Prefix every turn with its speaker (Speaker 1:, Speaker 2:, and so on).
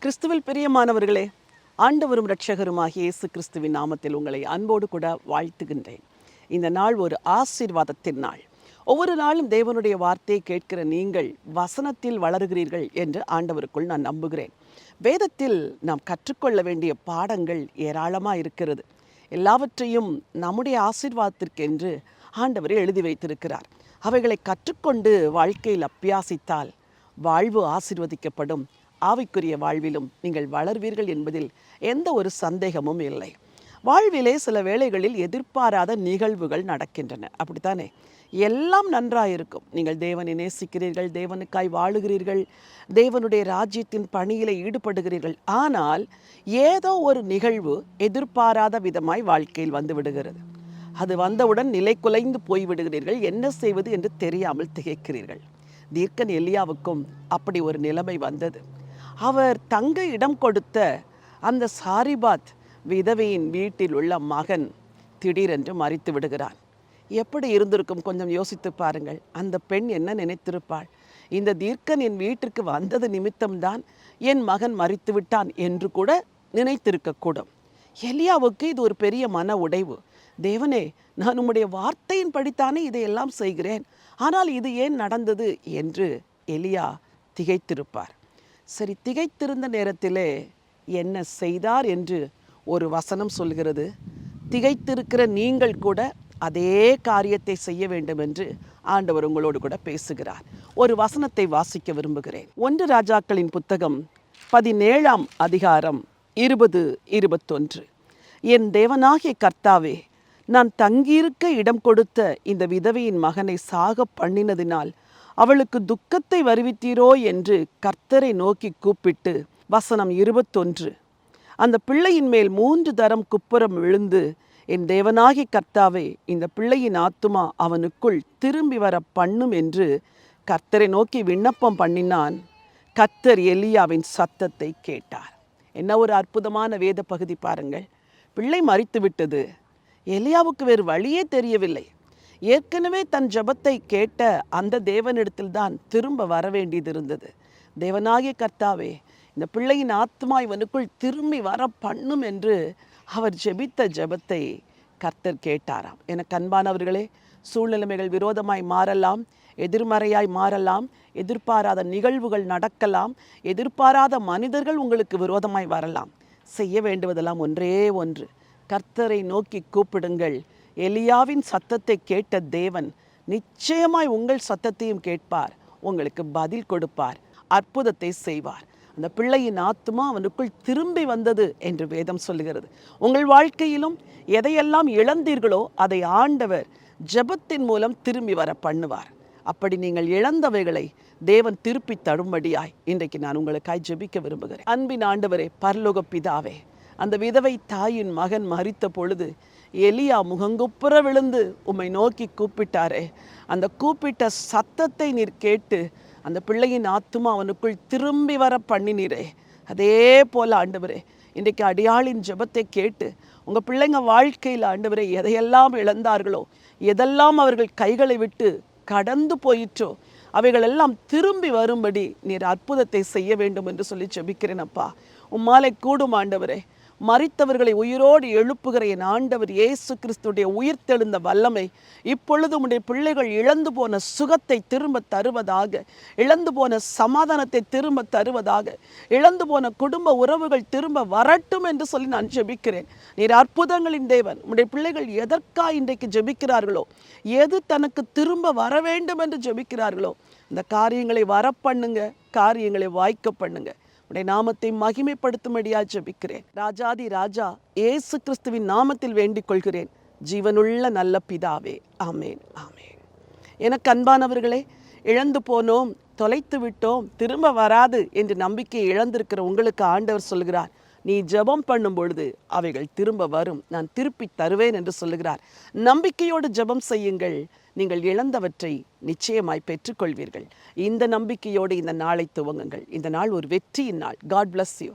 Speaker 1: கிறிஸ்துவில் பிரியமானவர்களே ஆண்டவரும் இரட்சகருமாகிய இயேசு கிறிஸ்துவின் நாமத்தில் உங்களை அன்போடு கூட வாழ்த்துகின்றேன். இந்த நாள் ஒரு ஆசீர்வாதத்தின் நாள். ஒவ்வொரு நாளும் தேவனுடைய வார்த்தையை கேட்கிற நீங்கள் வசனத்தில் வளருகிறீர்கள் என்று ஆண்டவருக்குள் நான் நம்புகிறேன். வேதத்தில் நாம் கற்றுக்கொள்ள வேண்டிய பாடங்கள் ஏராளமாக இருக்கிறது. எல்லாவற்றையும் நம்முடைய ஆசீர்வாதத்திற்கென்று ஆண்டவர் எழுதி வைத்திருக்கிறார். அவைகளை கற்றுக்கொண்டு வாழ்க்கையில் அப்பியாசித்தால் வாழ்வு ஆசிர்வதிக்கப்படும். ஆவிக்குரிய வாழ்விலும் நீங்கள் வளர்வீர்கள் என்பதில் எந்த ஒரு சந்தேகமும் இல்லை. வாழ்விலே சில வேளைகளில் எதிர்பாராத நிகழ்வுகள் நடக்கின்றன. அப்படித்தானே? எல்லாம் நன்றாக இருக்கும் நீங்கள் தேவனை நேசிக்கிறீர்கள் தேவனுக்காய் வாழுகிறீர்கள் தேவனுடைய ராஜ்யத்தின் பணியில் ஈடுபடுகிறீர்கள். ஆனால் ஏதோ ஒரு நிகழ்வு எதிர்பாராத விதமாய் வாழ்க்கையில் வந்து விடுகிறது. அது வந்தவுடன் நிலை குலைந்து போய்விடுகிறீர்கள். என்ன செய்வது என்று தெரியாமல் திகைக்கிறீர்கள். தீர்க்கன் எலியாவுக்கும் அப்படி ஒரு நிலைமை வந்தது. அவர் தங்க இடம் கொடுத்த அந்த சாரிபாத் விதவையின் வீட்டில் உள்ள மகன் திடீரென்று மறித்து விடுகிறான். எப்படி இருந்திருக்கும் கொஞ்சம் யோசித்து பாருங்கள். அந்த பெண் என்ன நினைத்திருப்பாள்? இந்த தீர்க்கன் என் வீட்டிற்கு வந்தது நிமித்தம்தான் என் மகன் மறித்து விட்டான் என்று கூட நினைத்திருக்கக்கூடும் எலியாவுக்கு இது ஒரு பெரிய மன உடைவு. தேவனே நான் உம்முடைய வார்த்தையின் படித்தானே இதையெல்லாம் செய்கிறேன். ஆனால் இது ஏன் நடந்தது? என்று எலியா திகைத்திருப்பார். சரி திகைத்திருந்த நேரத்திலே என்ன செய்தார் என்று ஒரு வசனம் சொல்கிறது. திகைத்திருக்கிற நீங்கள் கூட அதே காரியத்தை செய்ய வேண்டும் என்று ஆண்டவர் உங்களோடு கூட பேசுகிறார். ஒரு வசனத்தை வாசிக்க விரும்புகிறேன். ஒன்று ராஜாக்களின் புத்தகம் பதினேழாம் அதிகாரம் இருபது இருபத்தொன்று. என் தேவனாகிய கர்த்தாவே நான் தங்கியிருக்க இடம் கொடுத்த இந்த விதவையின் மகனை சாக பண்ணினதினால் அவளுக்கு துக்கத்தை வருவித்தீரோ என்று கர்த்தரை நோக்கி கூப்பிட்டு வசனம் இருபத்தொன்று. அந்த பிள்ளையின் மேல் மூன்று தரம் குப்புறம் விழுந்து என் தேவனாகி கர்த்தாவே இந்த பிள்ளையின் ஆத்துமா அவனுக்குள் திரும்பி வர பண்ணும் என்று கர்த்தரை நோக்கி விண்ணப்பம் பண்ணினான். கர்த்தர் எலியாவின் சத்தத்தை கேட்டார். என்ன ஒரு அற்புதமான வேத பகுதி பாருங்கள். பிள்ளை மறித்து விட்டது எலியாவுக்கு வேறு வழியே தெரியவில்லை. ஏற்கனவே தன் ஜெபத்தை கேட்ட அந்த தேவனிடத்தில் தான் திரும்ப வர வேண்டியது இருந்தது தேவனாகிய கர்த்தாவே இந்த பிள்ளையின் ஆத்மா இவனுக்குள் திரும்பி வர பண்ணும் என்று அவர் ஜெபித்த ஜெபத்தை கர்த்தர் கேட்டாராம். எனக்கு அன்பானவர்களே சூழ்நிலைமைகள் விரோதமாய் மாறலாம் எதிர்மறையாய் மாறலாம் எதிர்பாராத நிகழ்வுகள் நடக்கலாம் எதிர்பாராத மனிதர்கள் உங்களுக்கு விரோதமாய் வரலாம். செய்ய வேண்டுவதெல்லாம் ஒன்றே ஒன்று. கர்த்தரை நோக்கி கூப்பிடுங்கள். எலியாவின் சத்தத்தை கேட்ட தேவன் நிச்சயமாய் உங்கள் சத்தத்தையும் கேட்பார் உங்களுக்கு பதில் கொடுப்பார் அற்புதத்தை செய்வார். அந்த பிள்ளையின் ஆத்மா அவனுக்குள் திரும்பி வந்தது என்று வேதம் சொல்லுகிறது. உங்கள் வாழ்க்கையிலும் எதையெல்லாம் இழந்தீர்களோ அதை ஆண்டவர் ஜெபத்தின் மூலம் திரும்பி வர பண்ணுவார். அப்படி நீங்கள் இழந்தவைகளை தேவன் திருப்பி தரும்படியாய் இன்றைக்கு நான் உங்களுக்காய் ஜெபிக்க விரும்புகிறேன். அன்பின் ஆண்டவரே பரலோக பிதாவே அந்த விதவை தாயின் மகன் மறித்த பொழுது எலியா முகங்குப்புற விழுந்து உம்மை நோக்கி கூப்பிட்டாரே. அந்த கூப்பிட்ட சத்தத்தை நீர் கேட்டு அந்த பிள்ளையின் ஆத்துமா அவனுக்குள் திரும்பி வர பண்ணினீரே. அதே போல ஆண்டவரே இன்றைக்கு அடியாளின் ஜெபத்தை கேட்டு உங்கள் பிள்ளைங்க வாழ்க்கையில் ஆண்டவரே எதையெல்லாம் இழந்தார்களோ எதெல்லாம் அவர்கள் கைகளை விட்டு கடந்து போயிற்றோ அவைகளெல்லாம் திரும்பி வரும்படி நீர் அற்புதத்தை செய்ய வேண்டும் என்று சொல்லி ஜெபிக்கிறேன் அப்பா. உம்மாலை கூடும் ஆண்டவரே. மறித்தவர்களை உயிரோடு எழுப்புகிற என் ஆண்டவர் இயேசு கிறிஸ்துடைய உயிர்த்தெழுந்த வல்லமை இப்பொழுது உடைய பிள்ளைகள் இழந்து போன சுகத்தை திரும்ப தருவதாக இழந்து போன சமாதானத்தை திரும்ப தருவதாக இழந்து போன குடும்ப உறவுகள் திரும்ப வரட்டும் என்று சொல்லி நான் ஜெபிக்கிறேன். நீர் அற்புதங்களின் தேவன் உடைய பிள்ளைகள் எதற்காக இன்றைக்கு ஜெபிக்கிறார்களோ எது தனக்கு திரும்ப வர வேண்டும் என்று ஜெபிக்கிறார்களோ இந்த காரியங்களை வர பண்ணுங்க காரியங்களை வாய்க்க பண்ணுங்கள் உடைய நாமத்தை மகிமைப்படுத்தும்படியா ஜெபிக்கிறேன். ராஜாதி ராஜா இயேசு கிறிஸ்துவின் நாமத்தில் வேண்டிக் கொள்கிறேன் ஜீவனுள்ள நல்ல பிதாவே ஆமேன் ஆமேன். எனக்கு அன்பானவர்களே இழந்து போனோம் தொலைத்து விட்டோம் திரும்ப வராது என்று நம்பிக்கையை இழந்திருக்கிற உங்களுக்கு ஆண்டவர் சொல்கிறார். நீ ஜெபம் பண்ணும் பொழுது அவைகள் திரும்ப வரும். நான் திருப்பி தருவேன் என்று சொல்லுகிறார். நம்பிக்கையோடு ஜெபம் செய்யுங்கள். நீங்கள் இழந்தவற்றை நிச்சயமாய் பெற்றுக்கொள்வீர்கள். இந்த நம்பிக்கையோடு இந்த நாளை துவங்குங்கள். இந்த நாள் ஒரு வெற்றியின் நாள். God bless you